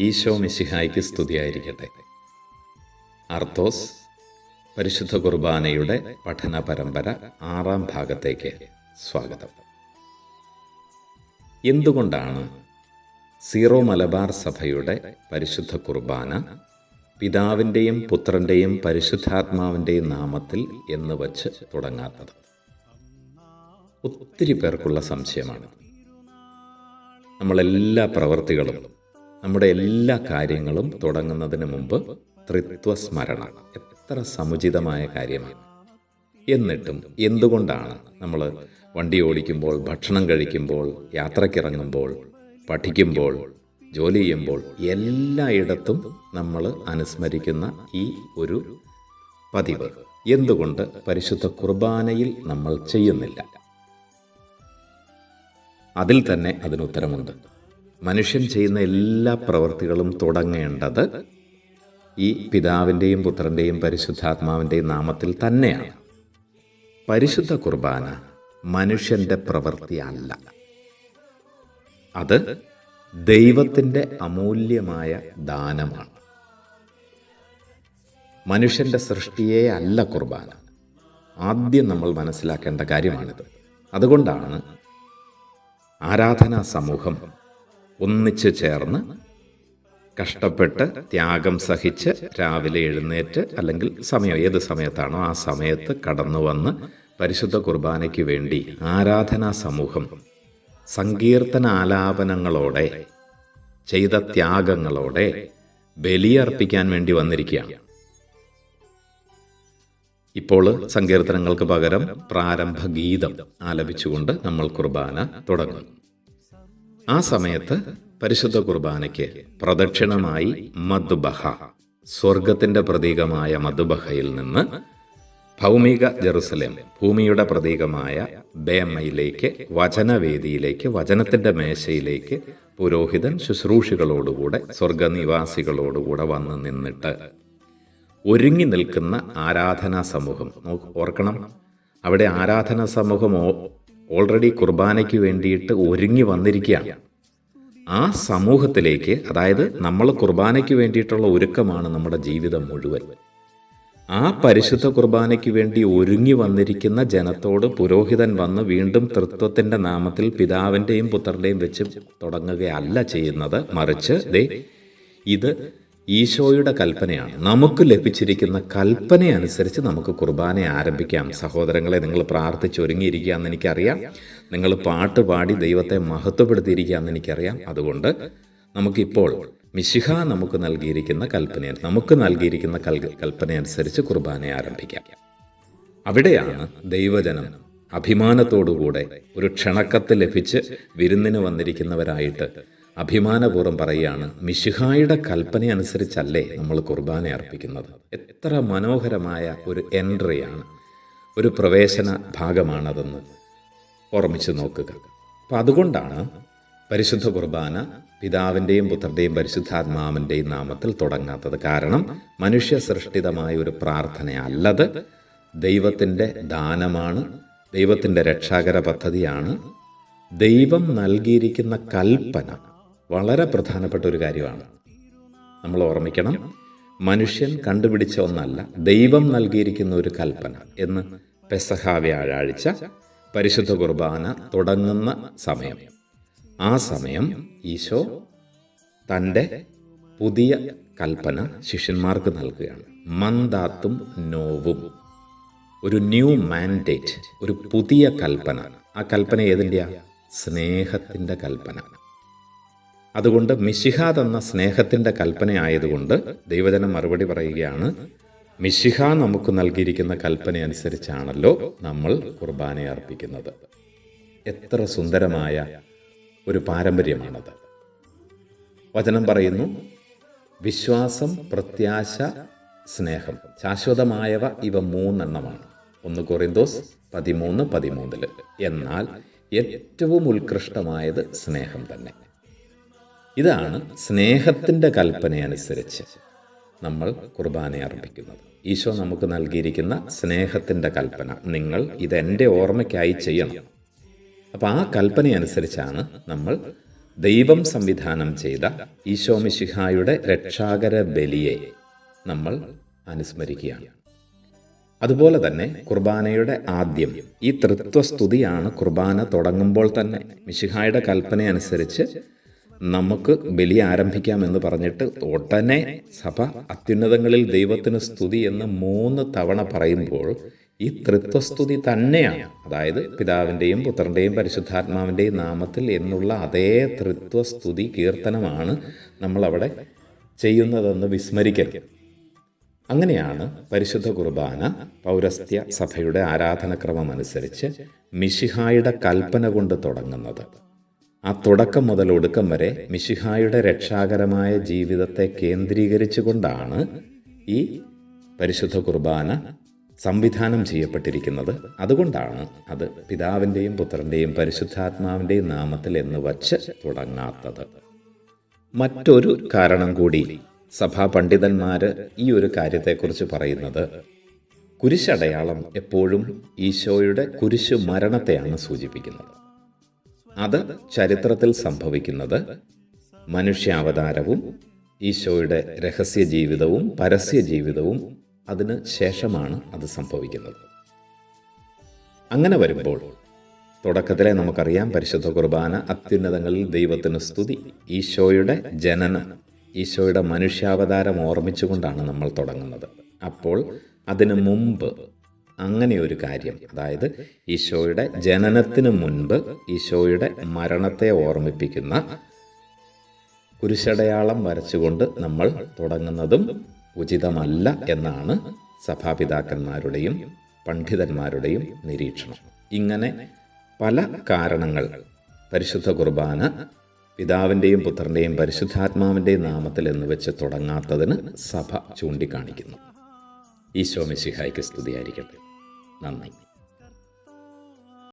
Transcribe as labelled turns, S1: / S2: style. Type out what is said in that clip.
S1: ഈശോ മിശിഹായ്ക്ക് സ്തുതിയായിരിക്കട്ടെ. അർത്തോസ് പരിശുദ്ധ കുർബാനയുടെ പഠന പരമ്പര ആറാം ഭാഗത്തേക്ക് സ്വാഗതം. എന്തുകൊണ്ടാണ് സീറോ മലബാർ സഭയുടെ പരിശുദ്ധ കുർബാന പിതാവിന്റെയും പുത്രന്റെയും പരിശുദ്ധാത്മാവിന്റെയും നാമത്തിൽ എന്ന് വച്ച് തുടങ്ങാത്തത്? ഒത്തിരി പേർക്കുള്ള സംശയമാണ്. നമ്മളെല്ലാ പ്രവൃത്തികളും നമ്മുടെ എല്ലാ കാര്യങ്ങളും തുടങ്ങുന്നതിന് മുമ്പ് ത്രിത്വസ്മരണ എത്ര സമുചിതമായ കാര്യമാണ്. എന്നിട്ടും എന്തുകൊണ്ടാണ് നമ്മൾ വണ്ടി ഓടിക്കുമ്പോൾ ഭക്ഷണം കഴിക്കുമ്പോൾ യാത്രക്കിറങ്ങുമ്പോൾ പഠിക്കുമ്പോൾ ജോലി ചെയ്യുമ്പോൾ എല്ലായിടത്തും നമ്മൾ അനുസ്മരിക്കുന്ന ഈ ഒരു പതിവ്? എന്തുകൊണ്ട് പരിശുദ്ധ കുർബാനയിൽ നമ്മൾ ചെയ്യുന്നില്ല? അതിൽ തന്നെ അതിനുത്തരമുണ്ട് മനുഷ്യൻ ചെയ്യുന്ന എല്ലാ പ്രവൃത്തികളും തുടങ്ങേണ്ടത് ഈ പിതാവിന്റെയും പുത്രന്റെയും പരിശുദ്ധാത്മാവിന്റെയും നാമത്തിൽ തന്നെയാണ്. പരിശുദ്ധ കുർബാന മനുഷ്യന്റെ പ്രവൃത്തി അല്ല. അത് ദൈവത്തിന്റെ അമൂല്യമായ ദാനമാണ്. മനുഷ്യന്റെ സൃഷ്ടിയെ അല്ല കുർബാന. ആദ്യം നമ്മൾ മനസ്സിലാക്കേണ്ട കാര്യമാണിത്. അതുകൊണ്ടാണ് ആരാധനാ സമൂഹം ഒന്നിച്ചു ചേർന്ന് കഷ്ടപ്പെട്ട് ത്യാഗം സഹിച്ച് രാവിലെ എഴുന്നേറ്റ് അല്ലെങ്കിൽ സമയം ഏത് സമയത്താണോ ആ സമയത്ത് കടന്നു വന്ന് പരിശുദ്ധ കുർബാനയ്ക്ക് വേണ്ടി ആരാധനാ സമൂഹം സങ്കീർത്തന ആലാപനങ്ങളോടെ ചെയ്ത ത്യാഗങ്ങളോടെ ബലിയർപ്പിക്കാൻ വേണ്ടി വന്നിരിക്കുകയാണ്. ഇപ്പോൾ സങ്കീർത്തനങ്ങൾക്ക് പകരം പ്രാരംഭ ഗീതം ആലപിച്ചുകൊണ്ട് നമ്മൾ കുർബാന തുടങ്ങും ആ സമയത്ത് പരിശുദ്ധ കുർബാനയ്ക്ക് പ്രദക്ഷിണമായി മധുബഹ സ്വർഗത്തിന്റെ പ്രതീകമായ മധുബഹയിൽ നിന്ന് ഭൗമിക ജെറുസലേം ഭൂമിയുടെ പ്രതീകമായ ബേമയിലേക്ക് വചനവേദിയിലേക്ക് വചനത്തിന്റെ മേശയിലേക്ക് പുരോഹിതൻ ശുശ്രൂഷികളോടുകൂടെ സ്വർഗനിവാസികളോടുകൂടെ വന്ന് നിന്നിട്ട് ഒരുങ്ങി നിൽക്കുന്ന ആരാധനാ സമൂഹം. ഓർക്കണം. അവിടെ ആരാധനാ സമൂഹം ഓൾറെഡി കുർബാനയ്ക്ക് വേണ്ടിയിട്ട് ഒരുങ്ങി വന്നിരിക്കുകയാണ്. ആ സമൂഹത്തിലേക്ക് അതായത് നമ്മൾ കുർബാനയ്ക്ക് വേണ്ടിയിട്ടുള്ള ഒരുക്കമാണ് നമ്മുടെ ജീവിതം മുഴുവൻ. ആ പരിശുദ്ധ കുർബാനയ്ക്ക് വേണ്ടി ഒരുങ്ങി വന്നിരിക്കുന്ന ജനത്തോട് പുരോഹിതൻ വന്ന് വീണ്ടും തൃത്വത്തിന്റെ നാമത്തിൽ പിതാവിന്റെയും പുത്രന്റെയും വെച്ച് തുടങ്ങുകയല്ല ചെയ്യുന്നത്. മറിച്ച് ദേ ഇത് ഈശോയുടെ കൽപ്പനയാണ്. നമുക്ക് ലഭിച്ചിരിക്കുന്ന കൽപ്പന അനുസരിച്ച് നമുക്ക് കുർബാന ആരംഭിക്കാം. സഹോദരങ്ങളെ നിങ്ങൾ പ്രാർത്ഥിച്ച് ഒരുങ്ങിയിരിക്കുകയെന്ന് എനിക്കറിയാം. നിങ്ങൾ പാട്ട് പാടി ദൈവത്തെ മഹത്വപ്പെടുത്തിയിരിക്കുകയെന്ന് എനിക്കറിയാം. അതുകൊണ്ട് നമുക്കിപ്പോൾ മിശിഹ നമുക്ക് നൽകിയിരിക്കുന്ന കൽപ്പന നമുക്ക് നൽകിയിരിക്കുന്ന കൽ കൽപ്പന അനുസരിച്ച് കുർബാന ആരംഭിക്കാം. അവിടെയാണ് ദൈവജനം അഭിമാനത്തോടുകൂടെ ഒരു ക്ഷണക്കത്ത് ലഭിച്ച് വിരുന്നിന് വന്നിരിക്കുന്നവരായിട്ട് അഭിമാനപൂർവം പറയുകയാണ് മിശിഹായുടെ കൽപ്പന അനുസരിച്ചല്ലേ നമ്മൾ കുർബാന അർപ്പിക്കുന്നത്? എത്ര മനോഹരമായ ഒരു എൻട്രിയാണ് ഒരു പ്രവേശന ഭാഗമാണതെന്ന് ഓർമ്മിച്ച് നോക്കുക. അപ്പം അതുകൊണ്ടാണ് പരിശുദ്ധ കുർബാന പിതാവിന്റെയും പുത്രന്റെയും പരിശുദ്ധാത്മാവിന്റെയും നാമത്തിൽ തുടങ്ങാത്തത്. കാരണം മനുഷ്യ സൃഷ്ടിതമായ ഒരു പ്രാർത്ഥനയല്ലത് ദൈവത്തിന്റെ ദാനമാണ് ദൈവത്തിന്റെ രക്ഷാകര പദ്ധതിയാണ് ദൈവം നൽകിയിരിക്കുന്ന കൽപ്പന. വളരെ പ്രധാനപ്പെട്ട ഒരു കാര്യമാണ്. നമ്മൾ ഓർമ്മിക്കണം മനുഷ്യൻ കണ്ടുപിടിച്ച ഒന്നല്ല ദൈവം നൽകിയിരിക്കുന്ന ഒരു കൽപ്പന എന്ന് പെസഹ വ്യാഴാഴ്ച പരിശുദ്ധ കുർബാന തുടങ്ങുന്ന സമയം. ആ സമയം ഈശോ തന്റെ പുതിയ കൽപ്പന ശിഷ്യന്മാർക്ക് നൽകുകയാണ്. മന്ദാത്തും നോവും. ഒരു ന്യൂ മാൻഡേറ്റ് ഒരു പുതിയ കൽപ്പന. ആ കൽപ്പന ഏതിന്റെയാ? സ്നേഹത്തിന്റെ കൽപ്പന. അതുകൊണ്ട് മിശിഹ തന്ന സ്നേഹത്തിന്റെ കൽപ്പനയായതുകൊണ്ട് ദൈവജനം മറുപടി പറയുകയാണ് മിശിഹ നമുക്ക് നൽകിയിരിക്കുന്ന കൽപ്പന അനുസരിച്ചാണല്ലോ നമ്മൾ കുർബാന അർപ്പിക്കുന്നത്. എത്ര സുന്ദരമായ ഒരു പാരമ്പര്യമാണത്. വചനം പറയുന്നു വിശ്വാസം പ്രത്യാശ സ്നേഹം. ശാശ്വതമായവ ഇവ മൂന്നെണ്ണമാണ്. ഒന്ന് കൊറിന്തോസ് പതിമൂന്ന് പതിമൂന്നിൽ. എന്നാൽ ഏറ്റവും ഉത്കൃഷ്ടമായത് സ്നേഹം തന്നെ. ഇതാണ് സ്നേഹത്തിന്റെ കൽപ്പനയനുസരിച്ച് നമ്മൾ കുർബാന അർപ്പിക്കുന്നത്. ഈശോ നമുക്ക് നൽകിയിരിക്കുന്ന സ്നേഹത്തിന്റെ കൽപ്പന. നിങ്ങൾ ഇതെന്റെ ഓർമ്മയ്ക്കായി ചെയ്യണം. അപ്പോൾ ആ കൽപ്പനയനുസരിച്ചാണ് നമ്മൾ ദൈവം സംവിധാനം ചെയ്ത ഈശോ മിശിഹായുടെ രക്ഷാകര ബലിയെ നമ്മൾ അനുസ്മരിക്കുകയാണ്. അതുപോലെ തന്നെ കുർബാനയുടെ ആദ്യം ഈ തൃത്വസ്തുതിയാണ് കുർബാന തുടങ്ങുമ്പോൾ തന്നെ മിശിഹായുടെ കൽപ്പന അനുസരിച്ച് നമുക്ക് ബലി ആരംഭിക്കാമെന്ന് പറഞ്ഞിട്ട് ഉടനെ സഭ അത്യുന്നതങ്ങളിൽ ദൈവത്തിന് സ്തുതി എന്ന് മൂന്ന് തവണ പറയുമ്പോൾ ഈ തൃത്വസ്തുതി തന്നെയാണ്. അതായത് പിതാവിന്റെയും പുത്രന്റെയും പരിശുദ്ധാത്മാവിന്റെയും നാമത്തിൽ എന്നുള്ള അതേ തൃത്വസ്തുതി കീർത്തനമാണ് നമ്മളവിടെ ചെയ്യുന്നതെന്ന് വിസ്മരിക്കരുത്. അങ്ങനെയാണ് പരിശുദ്ധ കുർബാന പൗരസ്ത്യ സഭയുടെ ആരാധനക്രമം അനുസരിച്ച് മിഷിഹായുടെ കൽപ്പന കൊണ്ട് തുടങ്ങുന്നത്. ആ തുടക്കം മുതൽ ഒടുക്കം വരെ മിശിഹായുടെ രക്ഷാകരമായ ജീവിതത്തെ കേന്ദ്രീകരിച്ചുകൊണ്ടാണ് ഈ പരിശുദ്ധ കുർബാന സംവിധാനം ചെയ്യപ്പെട്ടിരിക്കുന്നത്. അതുകൊണ്ടാണ് അത് പിതാവിന്റെയും പുത്രന്റെയും പരിശുദ്ധാത്മാവിന്റെയും നാമത്തിൽ എന്ന് വച്ച് തുടങ്ങാത്തത്. മറ്റൊരു കാരണം കൂടി സഭാ പണ്ഡിതന്മാർ ഈ ഒരു കാര്യത്തെക്കുറിച്ച് പറയുന്നത് കുരിശടയാളം എപ്പോഴും ഈശോയുടെ കുരിശു മരണത്തെയാണ് സൂചിപ്പിക്കുന്നത്. അത് ചരിത്രത്തിൽ സംഭവിക്കുന്നത് മനുഷ്യാവതാരവും ഈശോയുടെ രഹസ്യ ജീവിതവും പരസ്യ ജീവിതവും അതിന് ശേഷമാണ് അത് സംഭവിക്കുന്നത്. അങ്ങനെ വരുമ്പോൾ തുടക്കത്തിലെ നമുക്കറിയാം പരിശുദ്ധ കുർബാന അത്യുന്നതങ്ങളിൽ ദൈവത്തിന് സ്തുതി. ഈശോയുടെ ജനനം ഈശോയുടെ മനുഷ്യാവതാരം ഓർമ്മിച്ചുകൊണ്ടാണ് നമ്മൾ തുടങ്ങുന്നത്. അപ്പോൾ അതിനു മുമ്പ് അങ്ങനെ ഒരു കാര്യം. അതായത് ഈശോയുടെ ജനനത്തിന് മുൻപ് ഈശോയുടെ മരണത്തെ ഓർമ്മിപ്പിക്കുന്ന കുരിശടയാളം വരച്ചുകൊണ്ട് നമ്മൾ തുടങ്ങുന്നതും ഉചിതമല്ല എന്നാണ് സഭാപിതാക്കന്മാരുടെയും പണ്ഡിതന്മാരുടെയും നിരീക്ഷണം. ഇങ്ങനെ പല കാരണങ്ങൾ പരിശുദ്ധ കുർബാന പിതാവിന്റെയും പുത്രന്റെയും പരിശുദ്ധാത്മാവിന്റെയും നാമത്തിൽ എന്ന് വെച്ച് തുടങ്ങാത്തതിന് സഭ ചൂണ്ടിക്കാണിക്കുന്നു. ഈശോ മിശിഹായ്ക്ക് സ്തുതിയായിരിക്കട്ടെ. なんないん